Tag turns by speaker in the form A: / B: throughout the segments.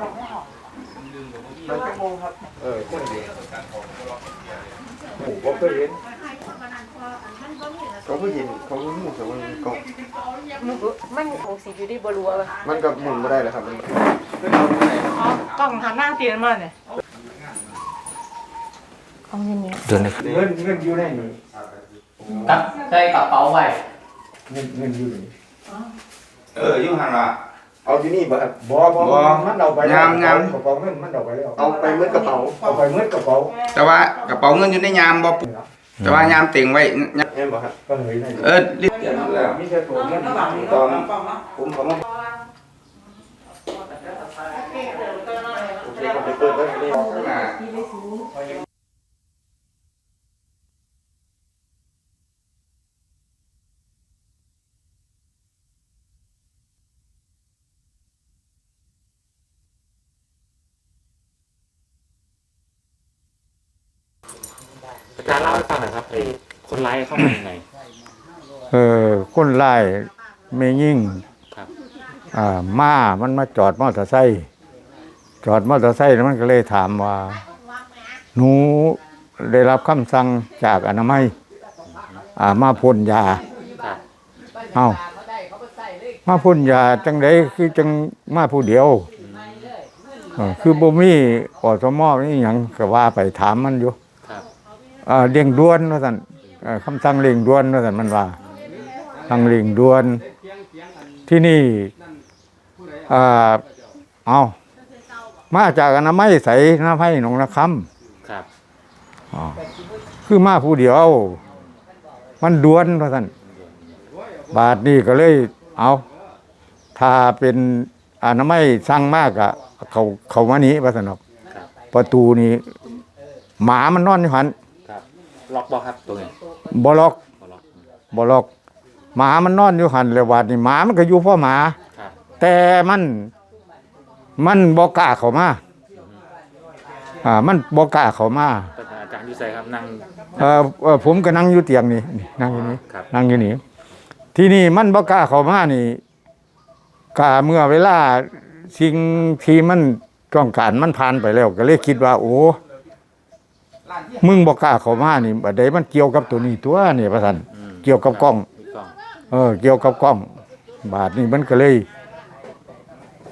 A: มันจะงงครับ เออคนเดียวผมก็เคยเห็นเขาก็เห็นเขาก็มุ่งแต่ว่ามันก็
B: มันคงสิอยู่ที่บรัวเลย
A: มันก็หมุนไม่ได้แล้วครับมัน
B: อ๋อกล้องหันหน้าเตียนมาเนี่ยเอาเงินนี้
C: เดือนนี้
A: เงินเงินอยู่ในนี้
C: ตักใส่กระเป๋าไว้
A: เงินเงินอยู่นี่
D: เอออยู่หันละ
A: เอาที่นี่บ่ครับบ่บ่
D: บ่
A: มันเอาไปแล้ว
D: งามงาม
A: กระเป๋าเงินมันเอาไปแล้วเอาไปเมื่อกระเป๋า เอาไปเมื่อกระเป๋า
D: แต่ว่ากระเป๋าเงินอยู่ในยามบ่แต่ว่ายามเต็งไว้ยาม
A: เห็นบ่ครับก็เลยใน
D: เออรีบเดี๋ยวแล้ว
A: มีแต่ตัวเงินตอนผมเขามาโอเคก็ไปเปิดไว้เลย
D: อ่า
C: อาจารย์เล่าให้ฟังหน่อยครับไอ้คนร้ายเข้ามายังไง
E: เออคนไล่ไม่ยิ่ง
C: ครับ
E: อ่ามามันมาจอดมอเตอร์ไซค์จอดมอเตอร์ไซค์แล้วมันก็เลยถามว่า หนูได้รับคำสั่งจากอนามัย อ่ามาพ่นยา
C: ครับ
E: เอ้า มาพ่นยาจังไดคือจังมาผู้เดียวเออคือบ่มีอสมอนี่หยังก็ว่าไปถามมันอยู่
C: ครับ
E: อ่า เร่งด่วนว่าซั่นเอ่อคำสั่งเร่งด่วนว่าซั่นมันว่าสั่งเร่งด่วน ที่นี่อ่าเอามาจากอนามัยใสน้ำให้หนองนาค
C: ครับำ
E: อ๋อคือมาผู้เดียว มันด่วนว่าซั่นบาทนี้ก็เลย เอาถ้าเป็นอนามัยสั่งมากอะเขาเขามานี้ว่าซั่นเนาะ
C: ครับ
E: ประตูนี้หมามันนอนอยู่หัน
C: ครับ ล็อกบอครับตัวนี้
E: บ่ล็อก
C: บ่ล็อก
E: บ่ล็อก หมามันนอนอยู่หันแล้วบาดนี่หมามันก็อยู่พ่อหมา
C: ครับ
E: แต่มันมันบ่กล้าเข้ามาอ่ามันบ่กล้าเข้ามา
C: อาจารย์อยูไซครับนั่ง
E: เอ่อเอ่อผมก็นั่งอยู่เตียงนี่นี่นั่งอยู่นี่
C: ครับ
E: นั่งอยู่นี่ที่นี่มันบ่กล้าเข้ามานี่กาเมื่อเวลาสิ่งที่มันต้องการมันผ่านไปแล้ว ก็เลยคิดว่า โอ้ มึงบ่กล้าเข้ามานี่บัดใดมันเกี่ยวกับตัวนี้ตัวนี่ว่าซั่น
C: อืม
E: เกี่ยวกับกล้อง
C: มีกล้อง
E: เออ เกี่ยวกับกล้อง บาทนี่มันก็เลย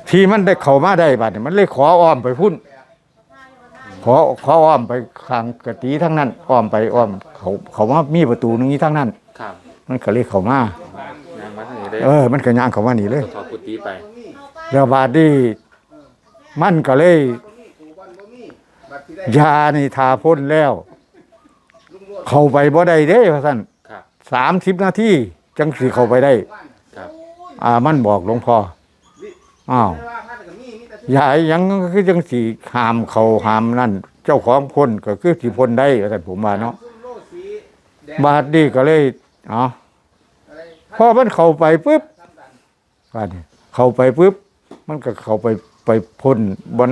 E: ที่มันได้เข้ามาได้บาทนี่มันเลยขออ้อมไปพุ่นขอขออ้อมไปทางกะตีทั้งนั้นอ้อมไปอ้อม เขาเขามามีประตูนี้ทั้งนั้น
C: ครับ
E: มันก็เลยเข้ามา
C: นางมาทางนี้ได้
E: เออ มันก็ย่างเข้ามานี่เลย
C: ถอดกุฏิไป
E: แล้วบาดนี้มันก็เลย ยานี่ทาพ่นแล้ว เข้าไปบ่ได้เด้พ่ะท่าน
C: ครับ
E: สามสิบนาทีจังสิเข้าไปได้
C: ครับ
E: อ่ามันบอกหลวงพ่ออ้าวยายยังคือจังสีหามเขาหามนั่น เจ้าของพ้นก็คือสิพ้นได้แต่ผมว่าเนาะบาดนี้ก็เลยเอ๋อพอมันเข้าไปปุ๊บบาดนี้เข้าไปปุ๊บมันก็เข้าไปไปพ้นบน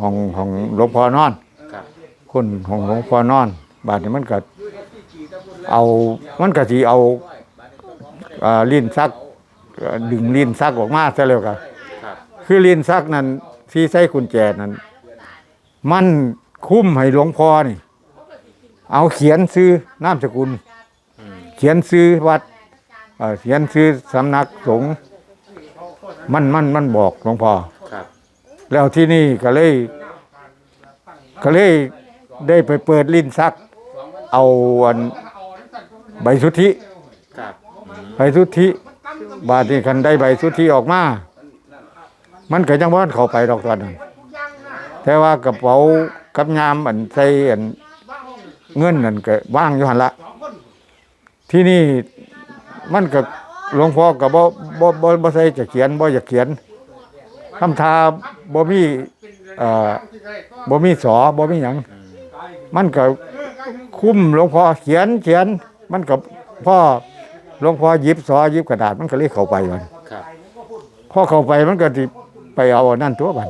E: ห้องของหลวงพ่อนอน
C: ครับ
E: คนของหลวงพ่อนอน บาดนี้มันก็เอามันก็สิเอาอ่าลิ้นซักเอ่อดึงลิ้นซักออกมาซะแล้วก็
C: ครับ
E: คือลิ้นซักนั้นที่ใส่กุญแจนั้นมันคุ้มให้หลวงพ่อนี่ เอาเขียนซื้อนามสกุล
C: อืม
E: เขียนซื้อวัดเอ่อเขียนซื้อสำนักสงฆ์มันมันมันบอกหลวงพ่อ
C: ครับ
E: แล้วที่นี่ก็เลยก็เลย ได้ไปเปิดลิ้นซัก เอาอันใบสุทธิ
C: ครับอืม
E: ใบสุทธิบาดนี้คันได้ใบสุทธิออกมา มันก็ยังบ่ทันเข้าไปดอกตอนนั้นแต่ว่ากระเป๋ากับยามอันใส่อันเงินนั่นก็ว่างอยู่หั่นละที่นี่มันก็หลวงพ่อก็บ่บ่บ่บ่ใส่จะเขียนบ่อยากเขียนคำทาบ่มีเอ่อบ่มีสอบ่มีหยัง
C: อื ม
E: มันก็คุ้มหลวงพ่อเขียนเขียน มันก็พ่อหลวงพ่อหยิบสอหยิบกระดาษมันก็เลยเข้าไปมัน
C: ครับ
E: พอเข้าไปมันก็สิไปเอาอันนั่นตัวบัด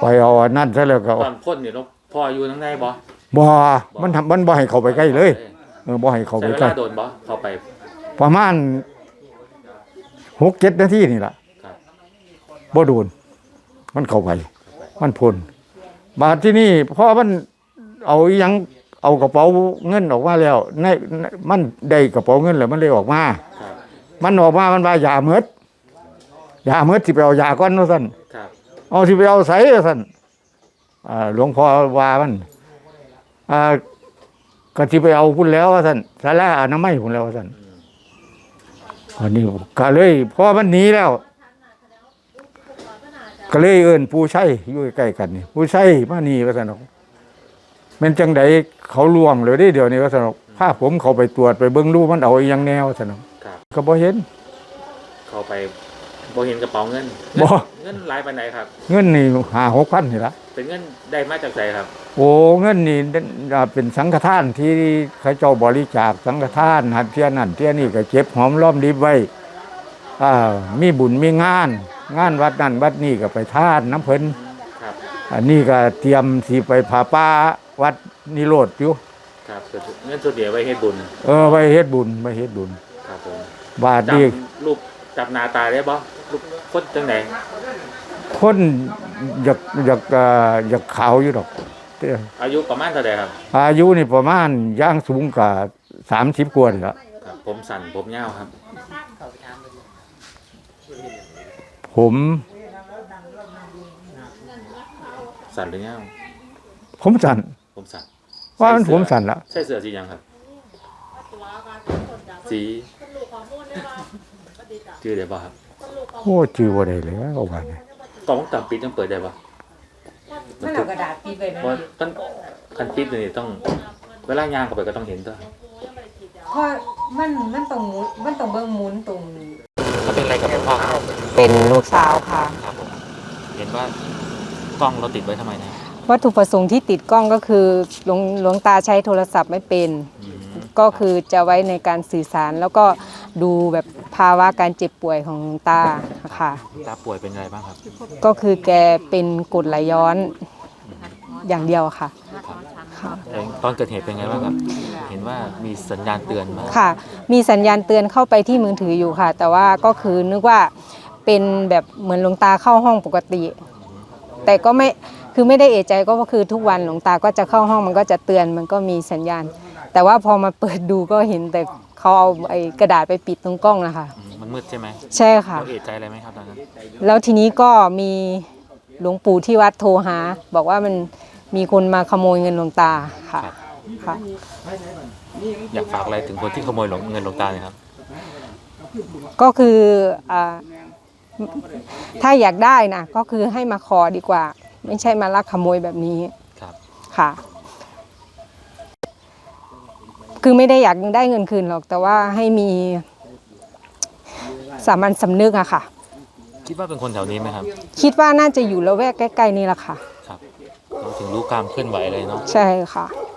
E: ไปเอาอันนั่นซะแล้วก็
C: ตอนพ่นเนี่ยหลวงพ่ออยู่ทั้งในบ่
E: บ่มันทำมันบ่ให้เข้าไปใกล้เลยเออบ่ให้เข้า
C: ใช้
E: ไป
C: เว
E: ใกล้
C: ลาโดนบ่เข้าไป
E: ประมาณหกเจ็ดนาทีนี่ล่ะ
C: ครับ
E: บ่โดน มันเข้าไป มันพ่นบาดที่นี่พอมัน เอาอิหยังเอากระเป๋าเงินออกมาแล้วในในมันได้กระเป๋าเงินแล้วมันเลยออกมา
C: ครับ
E: มันออกมามันว่ายาเมดยาเมดสิไปเอายาก่อนว่าซั่น
C: ครับ
E: เอาสิไปเอาไสว่าซั่นอ่าหลวงพ่อว่ามันอ่าก็สิไปเอาพุ่นแล้วว่าซั่นศาลาอนามัยพุ่นแล้วว่าซั่นอันนี้ก็เลยพอมันหนีแล้ว ก็เลยเอิ้นผู้ใช้อยู่ใกล้ๆกันนี่ผู้ใช้มานี่ว่าซั่นเนาะแม่นจังไดเขาลวงเลยเด้เดี๋ยวนี้ว่าซั่นเนาะพาผมเขาไปตรวจไปเบิ่งดูมันเอาอีหยังแนวว่าซั่นเนาะ
C: ครับ
E: ก็บ่เห็น
C: เข้าไปบ่เห็นกระเป๋าเงิน
E: บ่
C: เงินหลายปานใดครับ
E: เงินนี่ห้าหกพันนี่ละ
C: เป็นเงินได้มาจากไสครับ
E: โอ้เงินนี่อ่าเป็นสังฆทานที่เขาเจ้าบริจาคสังฆทานหันเทียนั่นเทียนี่ก็เก็บหอมรอมริบไว้อ่ามีบุญมีงาน งานวัดนั่นวัดนี่ก็ไปทานน้ำเพิ่น
C: ครับ
E: อันนี้ก็เตรียมสิไปผาป้าวัดนิโรธอยู่
C: ครับเงินส่วนเดียวไว้เฮ็ดบุญ
E: เออไปเฮ็ดบุญไปเฮ็ดบุญ
C: ครับผม
E: บาท
C: จ
E: นี่ำ
C: รูปจับหน้าตาได้บ่รูปคนจังได
E: คนอยากอยากอ่าอยากขาวอยู่ดอกแต่
C: อายุประมาณเท่าใดครับ
E: อายุนี่ประมาณย่างสูงกว่าสามสิบกว่านี่ละ
C: ครับ ผมสั้นผมยาวครับ
E: ผม
C: สั้นหรือยาว
E: ผมสั่น
C: ผมสั้น
E: ว่ามันผมสั่นละ
C: ใช่เสื้อสีหยังครับ สีชื่อได้บ่ครับ
E: โอ้จือว่าได้แล้วเอาว่าไง
C: กล้องตับปิดยังเปิดได้บ่
B: มันเอากระดาษปิดไว้นะ
C: เพราะต้องคันปิดนี่ต้อง เวลาย่างเข้าไปก็ต้องเห็นตัว
B: เพราะมันมันต้องหมุนมันต้องเบิ่งหมุนตรง
C: เขาเป็นอะไรกับพ่อครับ
F: เป็นลูกสาว
B: สาวค่ะ
C: ครับผมเห็นว่า กล้องเราติดไว้ทำไมนะ
F: วัตถุประสงค์ที่ติดกล้องก็คือหลวงหลวงตาใช้โทรศัพท์ไม่เป็น
C: อืม
F: ก็คือจะไว้ในการสื่อสาร แล้วก็ดูแบบภาวะการเจ็บป่วยของหลวงตาค่ะ
C: ตาป่วยเป็นอะไรบ้างครับ
F: ก็คือแกเป็นกรดไหลย้อนอย่างเดียวค่ะค่ะ
C: เอ่อตอนเกิดเหตุเป็นไงบ้างครับ เห็นว่ามีสัญญาณเตือนมา
F: ค่ะ มีสัญญาณเตือนเข้าไปที่มือถืออยู่ค่ะ แต่ว่าก็คือนึกว่าเป็นแบบเหมือนหลวงตาเข้าห้องปกติ แต่ก็ไม่คือไม่ได้เอะใจก็คือทุกวันหลวงตาก็จะเข้าห้องมันก็จะเตือนมันก็มีสัญญาณ แต่ว่าพอมาเปิดดูก็เห็นแต่เขาเอาไอ้กระดาษไปปิดตรงกล้องนะคะ
C: อืมมันมืดใช่ไหม
F: ใช่ค่ะ
C: เราเอะใจอะไรไหมครับตอนนั้น
F: แล้วทีนี้ก็มีหลวงปู่ที่วัดโทรหา บอกว่ามันมีคนมาขโมยเงินหลวงตาค่ะค่ะ
C: อยากฝากอะไรถึงคนที่ขโมยหลวงเงินหลวงตาเนี่ยครับ
F: ก็คืออ่า ถ้าอยากได้นะก็คือให้มาขอดีกว่า ไม่ใช่มาลักขโมยแบบนี้
C: ครับ
F: ค่ะ คือไม่ได้อยากได้เงินคืนหรอก แต่ว่าให้มีสามัญสำนึกอะค่ะ
C: คิดว่าเป็นคนแถวนี้ไหมครับ
F: คิดว่าน่าจะอยู่ละแวกใกล้ๆนี่แหละค่ะ
C: ครับเราถึงรู้การเคลื่อนไหวเลยเนาะ
F: ใช่ค่ะ
C: ค